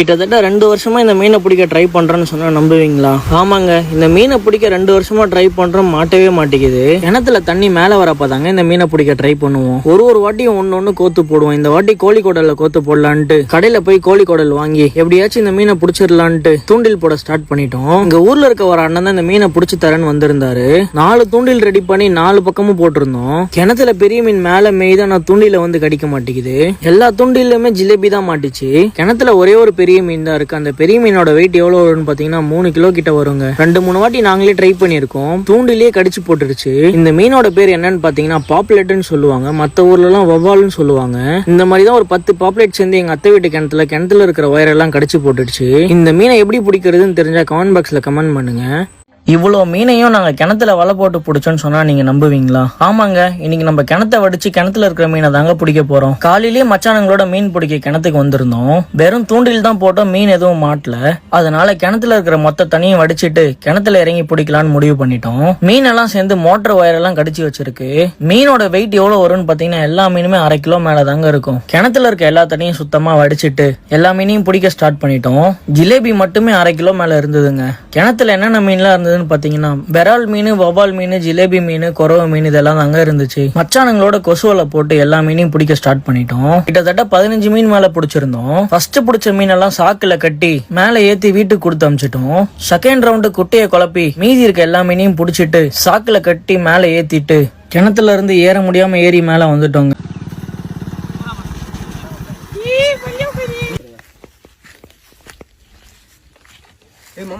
கிட்டத்தட்ட ரெண்டு வருஷமா இந்த மீனை பிடிக்க ட்ரை பண்ணுறேன்னு சொன்னா நம்புவீங்களா? ஆமாங்க. இந்த மீனை பிடிக்க ரெண்டு வருஷமா ட்ரை பண்ணுறோம் மாட்டவே மாட்டேங்குது. கிணத்துல தண்ணி மேல வரப்பதாங்க இந்த மீனை பிடிக்க ட்ரை பண்ணுவோம். ஒரு ஒரு வாட்டியும் ஒன்று ஒன்று கோத்து போடுவோம். இந்த வாட்டி கோழி கோத்து போடலான்ட்டு கடையில் போய் கோழி குடல் வாங்கி எப்படியாச்சும் இந்த மீனை பிடிச்சிடலான்ட்டு தூண்டில் போட ஸ்டார்ட் பண்ணிட்டோம். இங்கே ஊரில் இருக்க ஒரு அண்ணன் தான் இந்த மீனை பிடிச்சி தரேன்னு வந்திருந்தாரு. நாலு தூண்டில் ரெடி பண்ணி நாலு பக்கமும் போட்டிருந்தோம். கிணத்துல பெரிய மீன் மேலே மேய்தான் நான் தூண்டில வந்து கடிக்க மாட்டேங்குது. எல்லா தூண்டிலுமே ஜிலேபி தான் மாட்டுச்சு. கிணத்துல ஒரே ஒரு பெரிய பெரிய மீன் தான் இருக்கு. அந்த பெரிய மீனோட வெயிட் எவ்வளவு வரும்னு பாத்தீங்கன்னா மூணு கிலோ கிட்ட வருங்க. ரெண்டு மூணு வாட்டி நாங்களே ட்ரை பண்ணியிருக்கோம். தூண்டிலேயே கடிச்சு போட்டுருச்சு இந்த மீனோட பேர் என்னன்னு பாத்தீங்கன்னா பாப்புலேட்னு சொல்லுவாங்க. மத்த ஊர்ல எல்லாம் வவ்வால்னு சொல்லுவாங்க. இந்த மாதிரி தான் ஒரு பத்து பாப்புலேட் சேர்ந்து எங்க அத்தை வீட்டு கிணத்துல கிணத்துல இருக்கிற ஒயரெல்லாம் கடிச்சு போட்டுடுச்சு. இந்த மீனை எப்படி பிடிக்கிறதுன்னு தெரிஞ்சா கமெண்ட் பாக்ஸ்ல கமெண்ட் பண்ணுங்க. இவ்வளோ மீனையும் நாங்கள் கிணத்துல வலை போட்டு பிடிச்சோன்னு சொன்னா நீங்க நம்புவீங்களா? ஆமாங்க இன்னைக்கு நம்ம கிணத்த வடிச்சு கிணத்துல இருக்கிற மீனை தாங்க பிடிக்க போறோம். காலையிலேயே மச்சானங்களோட மீன் பிடிக்க கிணத்துக்கு வந்திருந்தோம். வெறும் தூண்டில் தான் போட்டோம் மீன் எதுவும் மாட்டல. அதனால கிணத்துல இருக்கிற மொத்த தண்ணியும் வடிச்சிட்டு கிணத்துல இறங்கி பிடிக்கலாம்னு முடிவு பண்ணிட்டோம். மீனெல்லாம் சேர்ந்து மோட்டர் ஒயரெல்லாம் கடிச்சு வச்சிருக்கு. மீனோட வெயிட் எவ்வளவு வரும்னு பாத்தீங்கன்னா எல்லா மீனுமே அரை கிலோ மேல தாங்க இருக்கும். கிணத்துல இருக்க எல்லா தண்ணியும் சுத்தமா வடிச்சிட்டு எல்லா மீனையும் பிடிக்க ஸ்டார்ட் பண்ணிட்டோம். ஜிலேபி மட்டுமே அரை கிலோ மேல இருந்ததுங்க. கிணத்துல என்னென்ன மீன்லாம் இருந்ததுன்னு பாத்தீங்கன்னா பெரால் மீன் வவ்வால் மீன் ஜிலேபி மீன் குறவை மீன் இதெல்லாம் தாங்க இருந்துச்சு. மச்சானுங்களோட கொசுவலை போட்டு எல்லா மீனையும் பிடிக்க ஸ்டார்ட் பண்ணிட்டோம். கிட்டத்தட்ட பதினஞ்சு மீன் மேல பிடிச்சிருந்தோம். ஃபர்ஸ்ட் பிடிச்ச மீனெல்லாம் சாக்குல கட்டி மேல ஏத்தி வீட்டுக்கு கொடுத்து அமிச்சிட்டோம். செகண்ட் ரவுண்டு குட்டையை குழப்பி மீதி இருக்க எல்லா மீனையும் பிடிச்சிட்டு சாக்குல கட்டி மேல ஏத்திட்டு கிணத்துல இருந்து ஏற முடியாம ஏறி மேல வந்துட்டோங்க. இந்த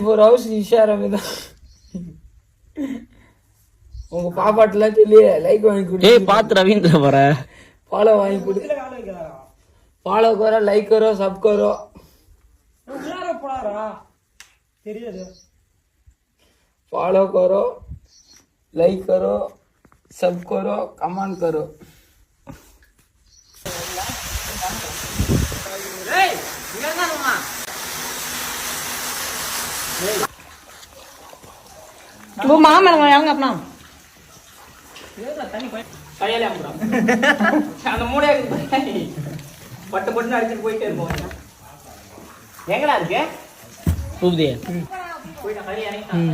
ஃபோர் ஹவர்ஸ் இஷாரம் தான் உங்க பாப்பாட்டெல்லாம் லைக் வாங்கி கொடு ஏய் போற. ஃபாலோ வாங்கி கொடு. ஃபாலோ கோரோ லைக் கோரோ சப் கோரோ. ஃபாலோ கோரோ लाइक करो सब करो कमेंट करो वो माँ मैं लगाऊंगा अपना அந்த மூடையாக்கு பட்டு பட்டு அடிச்சுட்டு போயிட்டே இருப்போம் எங்கடா இருக்கு பூபதியா டேய் அங்க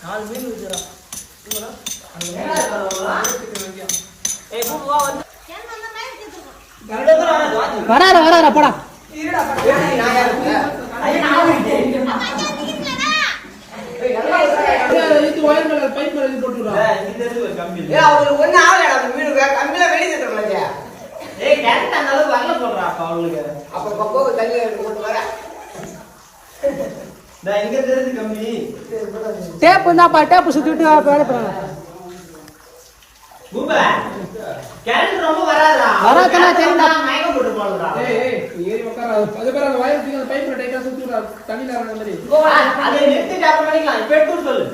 டேப் இருந்தாப்பா டேப் சுத்தி விட்டு வேலை போறாங்க பூபா கரண்ட் ரொம்ப வராதா வராதுன்னா தெரியும்டா. மயக்கம் போட்டு போடுறா அந்த பைப்ல டைட்டா சுத்தி அப்புறம் பண்ணிக்கலாம். இப்ப எடுத்து சொல்லு.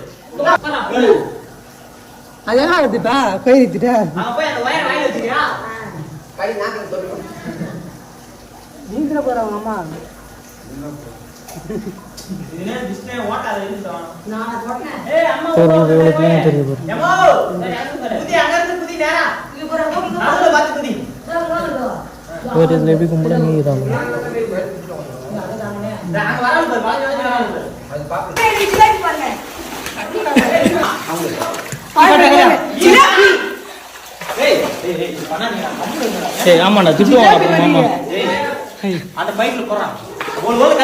அது என்ன எடுத்துட்டா கை எடுத்துட்டா அங்க போய் அந்த வயர் வாங்கி வச்சுக்கியா நீங்கிற போறவங்க அம்மா. ஒரு இதில் எப்படி கும்பிட நீங்கிறாங்க சரி ஆமாண்ணா திட்டுவாங்க அந்த பைக்ல போறான் ஒரு ஒரு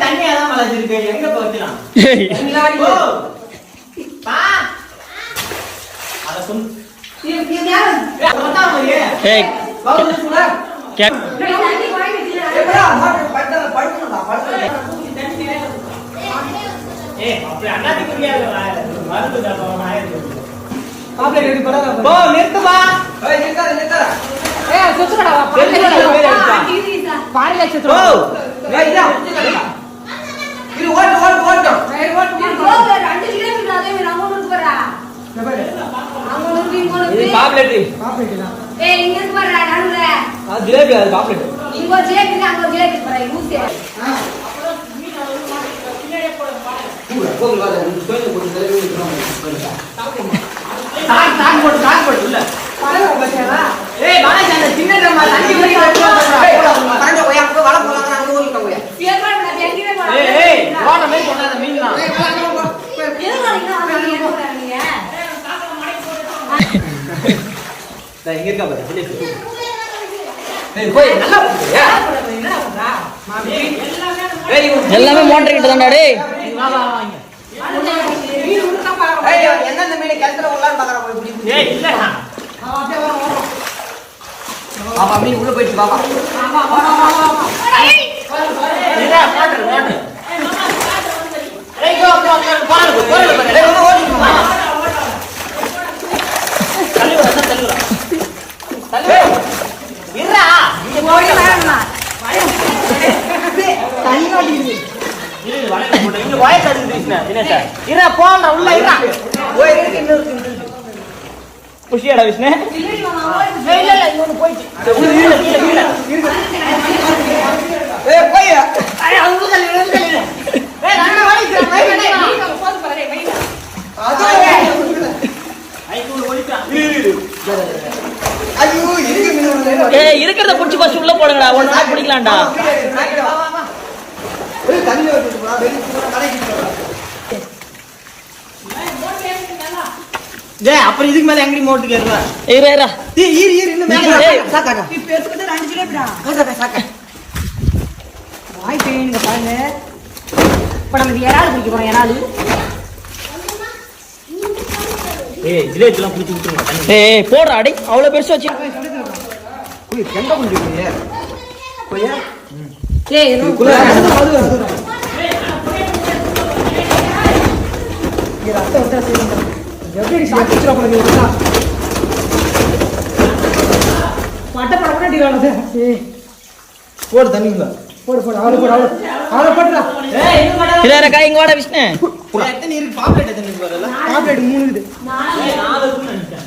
தண்ணி எங்க போச்சுனா வயிறு போறேன் வயிறு போறேன் மோட்டர் மட்டும் படுத்து தண்ணி அப்படியே ஏய் கே- ஏய் சுத்துறடா ஜிலேபி அது பாப்லெட் ஏய் வாடா அந்த சின்ன டம்மா தண்ணி ஊத்தி ஏய் ஏய் வாடா மேல் போடாத மீன்லாம் டேய் இங்க இருக்கா பாரு ஜிலேபி ஏய் நல்லா போறியா ஏய் இவன் எல்லாமே மோட்டர் கிட்ட தான்டா டேய் இங்க எந்தெந்த மீன் கிணத்துல உள்ளான்னு பாக்குறா போய் இல்லடா பாப்பா மீன் உள்ள போயிடுச்சு பாப்பா இதா வாட்டர் வாட்டர் ஏய் கோ கோ பாரு பாரு பாரு ஏய், உள்ள ஓடிட்டு வா. தள்ளி வா தள்ளி வா தள்ளி வா இருடா இங்க போய் இரு வளைய போடு இங்க வயசு அதுக்கு கிருஷ்ணா என்ன சார் இருடா போடா உள்ள இருடா ஓய், இருக்கு, இன்னும் இருக்கு, இன்னும் இருக்கு. புஷியாடா விஷ்ணு ஏய் இல்ல இல்ல இவனு போயிச்சு கீழ கீழ கீழ ஏய், போய். ஏய் அது உள்ள தள்ளி உள்ள தள்ளி ஏய் நான் வளைக்கிறேன் வளைக்கிறேன் அது, ஐக்கு ஒளிச்சா ஐயோ, இருக்கு மீன் உள்ள. ஏய் இருக்கிறத புடிச்சு ஃபர்ஸ்ட் உள்ள போடுங்கடா ஒண்ணு நாள் பிடிக்கலாம்டா சாக்கிட, வா, வா, வா. ஏய், தண்ணி வச்சுட்டு போடா, வெளிய போடா, கடைக்கு போடா. டேய் அப்புறம் இதுக்கு மேல எங்கடி மோட்டு கேறுவா இரு இரு ஏய், இரு, இரு, இன்னும் மேல ஏய். சாக்காக்கா. சாக்காக்கா, சாக்கா. இப்ப நம்ம இறால் பிடிக்க போறோம் இறால் ஏய் ஜிலேபிலாம் புடிச்சு விட்டுருங்க ஏய் ஏய், போடுறா அடி அவ்வளவு பெருசு வச்சு உய், கெண்டை குஞ்சு? ஏய் இதுக்குள்ள அது விட்டா. எப்படி போறீங்க வாங்குது. ஏய். போடு தண்ணிங்களா போடு போடு. அவளை போடு அவளை அவளை போட்டுடா. இல்ல இரு, கை இங்க வாடா விஷ்ணு. எத்தனை இருக்கு? பாப்லெட் எத்தனை இருக்கு வரல டாப்லெட் மூணு இருக்குது ஏய் நாலு இருக்குன்னு நினைச்சேன்.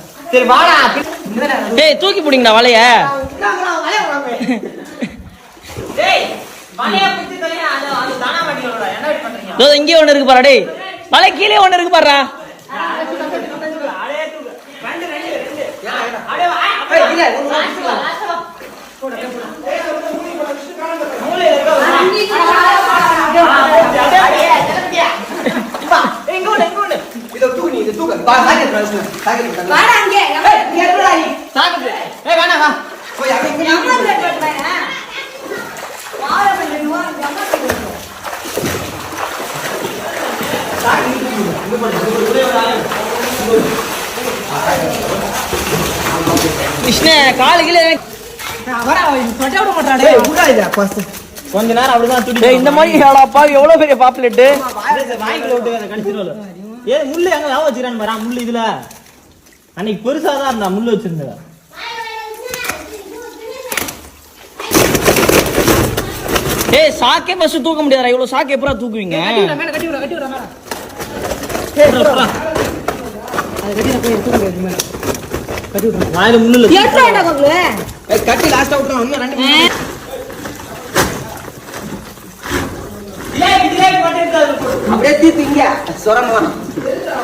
சரி பாரு, வாடா. ஏய் தூக்கி பிடிங்கடா வலைய டேய் இங்கே ஒண்ணு இருக்கு பாருடா டேய் வலை கீழே ஒண்ணு இருக்கு பாருடா அடே தூக்கு ரெண்டு ரெண்டு ரெண்டு அடே வா ஏய், இல்ல, ஒரு நிமிஷம். மூளை இருக்கா எங்க ஒண்ணு எங்க ஒண்ணு இதை பா, சாக்கெட் வச்சுரு. சாக்கெட் வச்சுரு. வாடா அங்கே இங்க இருக்கடா நீ சாப்பிட்டு ஏய் வேணாம் வா. போய், இங்க அம்மா காலு கீழே இதை, first. கொஞ்ச நேரம் அப்படிதான் துடி டேய் இந்த மாதிரி எவ்வளோப்பா எவ்வளோ பெரிய பாப்புலேட்டு? வாய்க்குள்ள விட்டு கடிச்சிருவாள். ஏ முள்ளு எங்க லாபம் வச்சுக்கிறான்னு பாரு முள்ளு இதுல. அன்னைக்கு பெருசா தான் இருந்தா முள்ளு வச்சிருந்தா ஏய் சாக்கே பஸ் தூக்க முடியாதுடா இவ்வளவு சாக்கு எப்பரா தூக்குவீங்க? வாயில முள்ளு கட்டி last ஆ விட்டுறோம். இன்னும் ரெண்டு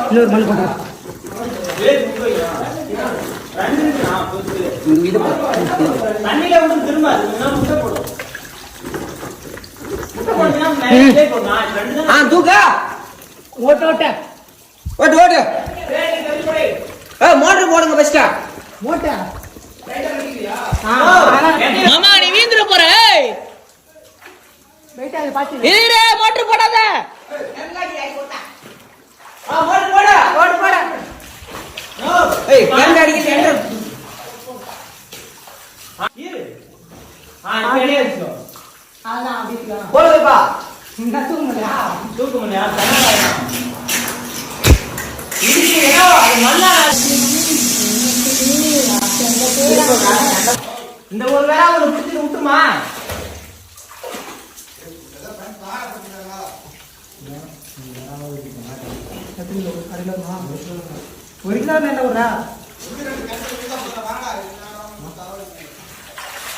இன்னொரு மண் போட்டா இது ஆ தூக்க. ஓட்டு ஓட்ட. ஓட்டு ஓட்டு. ஏ மோட்டர் போடுங்க ஃபர்ஸ்ட் ஓட்ட மாமா நீ வீந்துட போற. பார்த்து இரு மோட்டர் போடாத ஆ மோட்டர் போடு ஓட்டு போட ஏய் கரண்ட் அடிக்க டெண்டர் இரு ஆ இப்ப வெளியே வச்சுக்கோ அதான் அப்படி போடுங்கப்பா இந்த தூங்க முடியா தூக்க முடியாது தண்ணி இடிக்கிறீங்க அது மண்ணா இந்த ஒரு வேளை அவனை பிடிச்சிட்டு விட்டுமா ஒரு கிலோ மேல ஒரு அதோட வைக்க மலை கட்டிட்டு போயிடா அதான் வயலுக்கு கொஞ்சம் புழு தண்ணி விடுங்க தென்னாச்சி கடை நீயா ஏற முடியல கீழ்ந்துடாதே அவட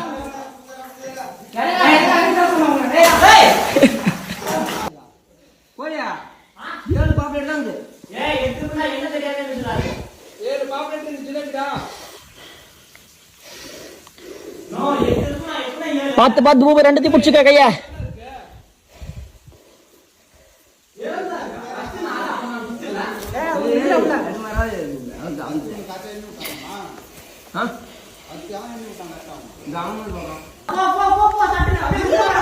போயா ஏழு பாப்பேட் தான் இருக்குது ஏய் எடுத்துனா என்ன தெரியாதுன்னு சொல்றாரு ஏழு பாப்பேட் ஜிலேபிடா நோ எடுத்துனா எப்பனா ஏழு பார்த்து பார்த்து பூபை ரெண்டுத்தையும் பிடிச்சிக்க கையா போ போ போ போ தட்டு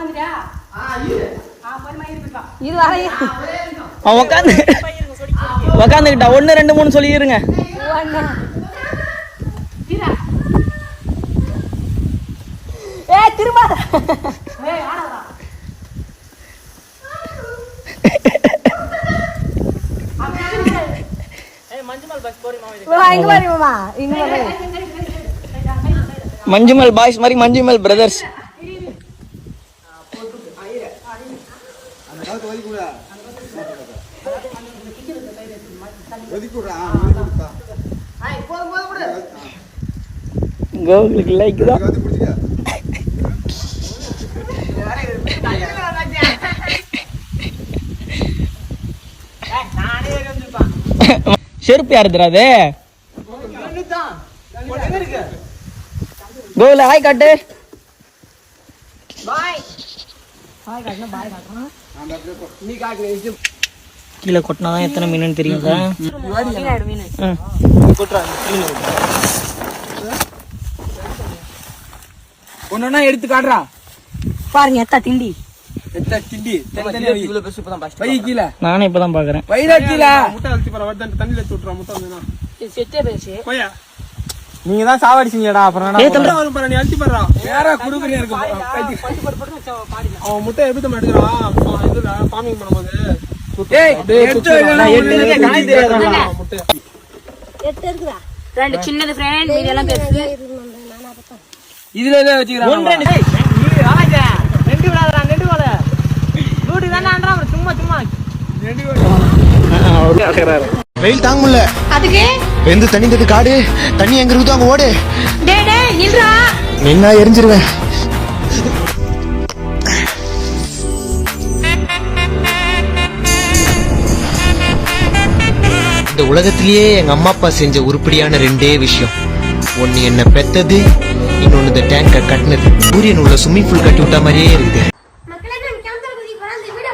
இருப்பா இது உட்காந்து உக்காந்துக்கிட்டா ரெண்டு மூணு சொல்லிருங்க ஏ திரும்ப மஞ்சுமல் பாய்ஸ் மாதிரி மஞ்சுமல் பிரதர்ஸ் கோகுலுக்கு லைக் தான். செருப்பு யாரு தராது? கோகுல ஹாய் காட்டு. அந்த அப்படியே போ. நீ காட்டு இது கீழே கொட்டினாதான் எத்தனை மீன் தெரியுங்களா ம். ஒன்னொன்னா எடுத்து காட்டுறா. பாருங்க எத்தா திண்டி. நானே இப்பதான் பாக்குறேன். வைடா கீழே. செட்டே பேசு நீங்க தான் சாவடிச்சீங்கடா அப்புறம் ஏய் தம்பி. நேரா குடுக்குறே இருக்கு? ஏய் எடுத்து வைடா, நான் எட்டு இருக்கேன், கணக்கு தெரியாதுடா. ரெண்டு சின்னது ஃப்ரெண்ட் மீதி எல்லாம் பெருசு. இதுல தான் வச்சுக்கிறான் ஒன்று ரெண்டு. ஏய், நீ வாங்க ரெண்டு விடாதடா ரெண்டு விடாத நூறு தானே சும்மா சும்மா. வெயில் தாங்க முடியல அதுக்கு? வெந்து தண்ணி காடு. தண்ணி எங்க இருக்குதோ அங்க ஓடு. டே டே நில்றா. நின்னா எரிஞ்சிருவேன். இந்த உலகத்திலேயே எங்க அம்மா அப்பா செஞ்ச உருப்படியான ரெண்டே விஷயம். ஒன்னு என்ன பெத்தது இன்னொன்னு இந்த டேங்கர் கட்டினது. சூரியன் உள்ள ஸ்விம்மிங் பூல் கட்டி விட்டா மாதிரியே இருக்குது மக்களே நான் கிணத்துல குதி போறேன் அந்த வீடியோ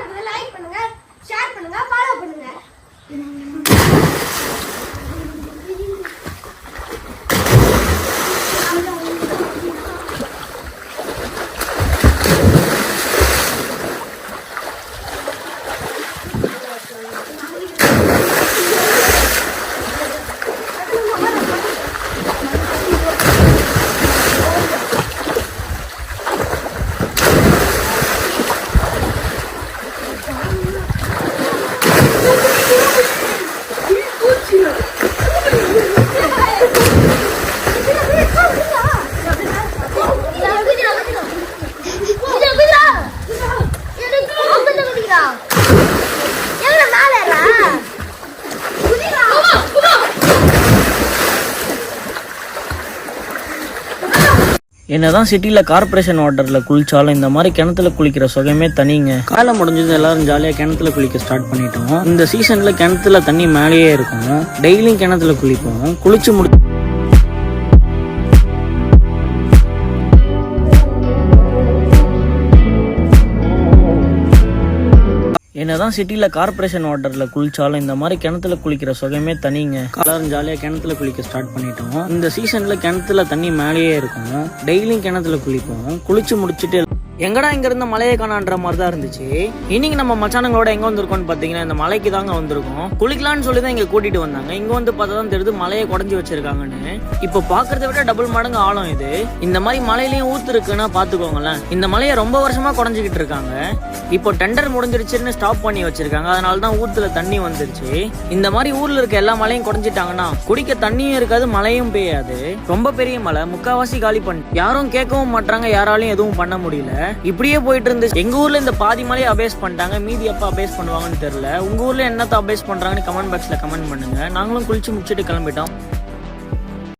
என்னதான் சிட்டியில் கார்ப்பரேஷன் வாட்டர்ல குளிச்சாலும் இந்த மாதிரி கிணத்துல குளிக்கிற சுகமே தனிங்க. காலை முடிஞ்சது எல்லாரும் ஜாலியா கிணத்துல குளிக்க ஸ்டார்ட் பண்ணிட்டோம். இந்த சீசன்ல கிணத்துல தண்ணி மேலேயே இருக்கும். டெய்லியும் கிணத்துல குளிப்போம். குளிச்சு முடி என்னதான் சிட்டில கார்ப்பரேஷன் வாட்டர்ல குளிச்சாலும் இந்த மாதிரி கிணத்துல குளிக்கிற சுகமே தனிங்க. எல்லாரும் ஜாலியா கிணத்துல குளிக்க ஸ்டார்ட் பண்ணிட்டோம். இந்த சீசன்ல கிணத்துல தண்ணி மேலேயே இருக்கும். டெய்லியும் கிணத்துல குளிப்போம். குளிச்சு முடிச்சுட்டு எங்கடா இங்க இருந்த மலையை காணான்ற மாதிரி தான் இருந்துச்சு. இன்னைக்கு நம்ம மச்சானுங்களோட எங்க வந்திருக்கோம்னு பாத்தீங்கன்னா இந்த மலைக்கு தாங்க வந்திருக்கோம். குளிக்கலாம்னு சொல்லி தான் இங்க கூட்டிட்டு வந்தாங்க. இங்க வந்து பார்த்தா தான் தெரியுது மலையை குடஞ்சி வச்சிருக்காங்கன்னு. இப்போ பாக்குறத விட டபுள் மடங்கு ஆழம் இது. இந்த மாதிரி மலையிலயும் ஊத்து இருக்குன்னா பாத்துக்கோங்களேன் இந்த மலையை ரொம்ப வருஷமா குடஞ்சிக்கிட்டு இருக்காங்க. இப்போ டெண்டர் முடிஞ்சிருச்சுன்னு ஸ்டாப் பண்ணி வச்சிருக்காங்க. அதனால தான் ஊத்துல தண்ணி வந்துருச்சு. இந்த மாதிரி ஊர்ல இருக்க எல்லா மலையும் குடஞ்சிட்டாங்கன்னா குடிக்க தண்ணியும் இருக்காது மழையும் பெய்யாது. ரொம்ப பெரிய மலை. முக்காவாசி காலி பண்ணி யாரும் கேட்கவும் மாட்டாங்க யாராலையும் எதுவும் பண்ண முடியல. இப்படியே போயிட்டு இருந்துச்சு. எங்க ஊர்ல இந்த பாதி மலையை அபேஸ் பண்ணிட்டாங்க. மீதி எப்ப அபேஸ் பண்ணுவாங்கன்னு தெரியல. உங்க ஊர்ல என்னத்த அபேஸ் பண்றாங்கன்னு கமெண்ட் பாக்ஸ்ல கமெண்ட் பண்ணுங்க. நாங்களும் குளிச்சு முடிச்சுட்டு கிளம்பிட்டோம்.